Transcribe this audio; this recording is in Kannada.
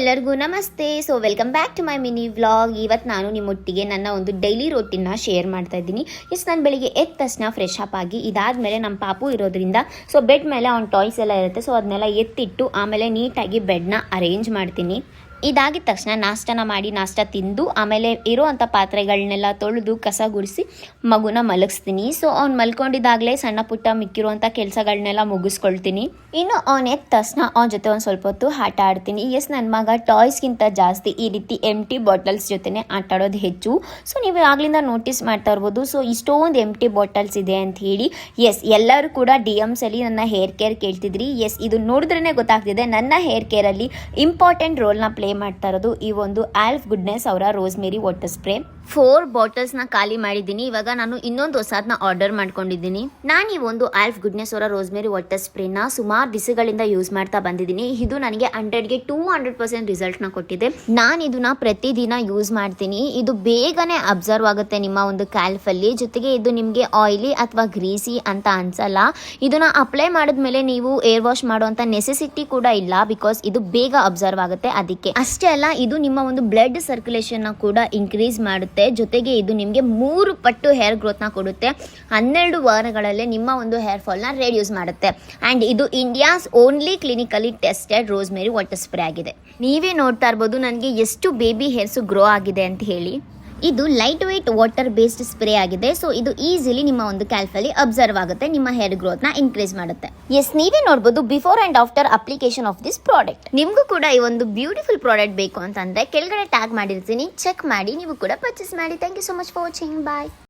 ಎಲ್ಲರಿಗೂ ನಮಸ್ತೆ. So welcome back to my mini vlog ಇವತ್ತು ನಾನು ನಿಮ್ಮೊಟ್ಟಿಗೆ ನನ್ನ ಒಂದು ಡೈಲಿ ರೋಟಿನ ಶೇರ್ ಮಾಡ್ತಾ ಇದ್ದೀನಿ. ಎಸ್ ನಾನು ಬೆಳಿಗ್ಗೆ ಎದ್ದ ತಕ್ಷಣ ಫ್ರೆಶ್ ಅಪ್ ಆಗಿ, ಇದಾದಮೇಲೆ ನಮ್ಮ ಪಾಪು ಇರೋದ್ರಿಂದ ಸೊ ಬೆಡ್ ಮೇಲೆ ಅವ್ನ ಟಾಯ್ಸ್ ಎಲ್ಲ ಇರುತ್ತೆ. ಸೊ ಅದನ್ನೆಲ್ಲ ಎತ್ತಿಟ್ಟು, ಆಮೇಲೆ ನೀಟಾಗಿ ಬೆಡ್ನ ಅರೇಂಜ್ ಮಾಡ್ತೀನಿ. ಇದಾಗಿದ ತಕ್ಷಣ ನಾಷ್ಟನ ಮಾಡಿ ನಾಷ್ಟ ತಿಂದು ಆಮೇಲೆ ಇರೋವಂಥ ಪಾತ್ರೆಗಳನ್ನೆಲ್ಲ ತೊಳೆದು ಕಸ ಗುಡಿಸಿ ಮಗುನ ಮಲಗಿಸ್ತೀನಿ. ಸೊ ಅವ್ನು ಮಲ್ಕೊಂಡಿದ್ದಾಗಲೇ ಸಣ್ಣ ಪುಟ್ಟ ಮಿಕ್ಕಿರುವಂಥ ಕೆಲಸಗಳನ್ನೆಲ್ಲ ಮುಗಿಸ್ಕೊಳ್ತೀನಿ. ಇನ್ನು ಅವ್ನು ಎದ್ದ ತಕ್ಷಣ ಅವನ ಜೊತೆ ಒಂದು ಸ್ವಲ್ಪ ಹೊತ್ತು ಆಟ ಆಡ್ತೀನಿ. ಎಸ್ ನನ್ನ ಮಗ ಟಾಯ್ಸ್ಗಿಂತ ಜಾಸ್ತಿ ಈ ರೀತಿ ಎಂ ಟಿ ಬಾಟಲ್ಸ್ ಜೊತೆನೆ ಆಟ ಆಡೋದು ಹೆಚ್ಚು. ಸೊ ನೀವು ಆಗ್ಲಿಂದ ನೋಟಿಸ್ ಮಾಡ್ತಾ ಇರ್ಬೋದು? ಸೊ ಇಷ್ಟೊಂದು ಎಂ ಟಿ ಬಾಟಲ್ಸ್ ಇದೆ ಅಂತ ಹೇಳಿ. ಎಸ್ ಎಲ್ಲರೂ ಕೂಡ ಡಿ ಎಮ್ಸ್ ಅಲ್ಲಿ ನನ್ನ ಹೇರ್ ಕೇರ್ ಕೇಳ್ತಿದ್ರಿ. ಎಸ್ ಇದು ನೋಡಿದ್ರೇ ಗೊತ್ತಾಗ್ತಿದೆ. ನನ್ನ ಹೇರ್ ಕೇರಲ್ಲಿ ಇಂಪಾರ್ಟೆಂಟ್ ರೋಲ್ನ ಪ್ಲೇ ಮಾಡ್ತಾ ಇರೋದು ಈ ಒಂದು ಆಲ್ಫ್ ಗುಡ್ನೆಸ್ ಅವರ ರೋಸ್ಮೇರಿ ವಾಟರ್ ಸ್ಪ್ರೇ. ಫೋರ್ ಬಾಟಲ್ಸ್ನ ಖಾಲಿ ಮಾಡಿದ್ದೀನಿ. ಇವಾಗ ನಾನು ಇನ್ನೊಂದು ಹೊಸದನ್ನ ಆರ್ಡರ್ ಮಾಡ್ಕೊಂಡಿದ್ದೀನಿ. ನಾನು ಈ ಒಂದು ಆಲ್ಫ್ ಗುಡ್ನೆಸ್ ಅವರ ರೋಸ್ಮೇರಿ ವಾಟರ್ ಸ್ಪ್ರೇನ ಸುಮಾರು ದಿಸಗಳಿಂದ ಯೂಸ್ ಮಾಡ್ತಾ ಬಂದಿದ್ದೀನಿ. ಇದು ನನಗೆ ಹಂಡ್ರೆಡ್ಗೆ ಟೂ ಹಂಡ್ರೆಡ್ ಪರ್ಸೆಂಟ್ ರಿಸಲ್ಟ್ನ ಕೊಟ್ಟಿದೆ. ನಾನು ಇದನ್ನ ಪ್ರತಿದಿನ ಯೂಸ್ ಮಾಡ್ತೀನಿ. ಇದು ಬೇಗನೆ ಅಬ್ಸರ್ವ್ ಆಗುತ್ತೆ ನಿಮ್ಮ ಒಂದು ಕ್ಯಾಲ್ಫಲ್ಲಿ ಜೊತೆಗೆ ಇದು ನಿಮಗೆ ಆಯಿಲಿ ಅಥವಾ ಗ್ರೀಸಿ ಅಂತ ಅನ್ಸಲ್ಲ. ಇದನ್ನ ಅಪ್ಲೈ ಮಾಡಿದ್ಮೇಲೆ ನೀವು ಏರ್ ವಾಶ್ ಮಾಡುವಂತ ನೆಸೆಸಿಟಿ ಕೂಡ ಇಲ್ಲ ಬಿಕಾಸ್ ಇದು ಬೇಗ ಅಬ್ಸರ್ವ್ ಆಗುತ್ತೆ. ಅದಕ್ಕೆ ಅಷ್ಟೇ ಅಲ್ಲ, ಇದು ನಿಮ್ಮ ಒಂದು ಬ್ಲಡ್ ಸರ್ಕ್ಯುಲೇಷನ್ನ ಕೂಡ ಇನ್ಕ್ರೀಸ್ ಮಾಡುತ್ತೆ. ಜೊತೆಗೆ ಇದು ನಿಮಗೆ ಮೂರು ಪಟ್ಟು ಹೇರ್ ಗ್ರೋತ್ನ ಕೊಡುತ್ತೆ. ಹನ್ನೆರಡು ವಾರಗಳಲ್ಲೇ ನಿಮ್ಮ ಒಂದು ಹೇರ್ ಫಾಲ್ನ ರೆಡ್ಯೂಸ್ ಮಾಡುತ್ತೆ. ಆ್ಯಂಡ್ ಇದು India's only clinically tested rosemary water spray ಆಗಿದೆ. ನೀವೇ ನೋಡ್ತಾ ಇರ್ಬೋದು, ನನಗೆ ಎಷ್ಟು ಬೇಬಿ ಹೇರ್ಸು ಗ್ರೋ ಆಗಿದೆ ಅಂತ ಹೇಳಿ. ಇದು light weight water based spray ಆಗಿದೆ. ಸೊ ಇದು ಈಸಿಲಿ ನಿಮ್ಮ ಒಂದು ಕ್ಯಾಲ್ಫಲ್ಲಿ ಅಬ್ಸರ್ವ್ ಆಗುತ್ತೆ. ನಿಮ್ಮ ಹೇರ್ ಗ್ರೋತ್ನ ಇನ್ಕ್ರೀಸ್ ಮಾಡುತ್ತೆ. ಎಸ್ ನೀವೇ ನೋಡಬಹುದು before and after application of this product ನಿಮ್ಗೂ ಕೂಡ ಈ ಒಂದು ಬ್ಯೂಟಿಫುಲ್ ಪ್ರಾಡಕ್ಟ್ ಬೇಕು ಅಂತಂದ್ರೆ ಕೆಳಗಡೆ ಟ್ಯಾಗ್ ಮಾಡಿರ್ತೀನಿ. ಚೆಕ್ ಮಾಡಿ, ನೀವು ಕೂಡ ಪರ್ಚೇಸ್ ಮಾಡಿ. Thank you so much for watching bye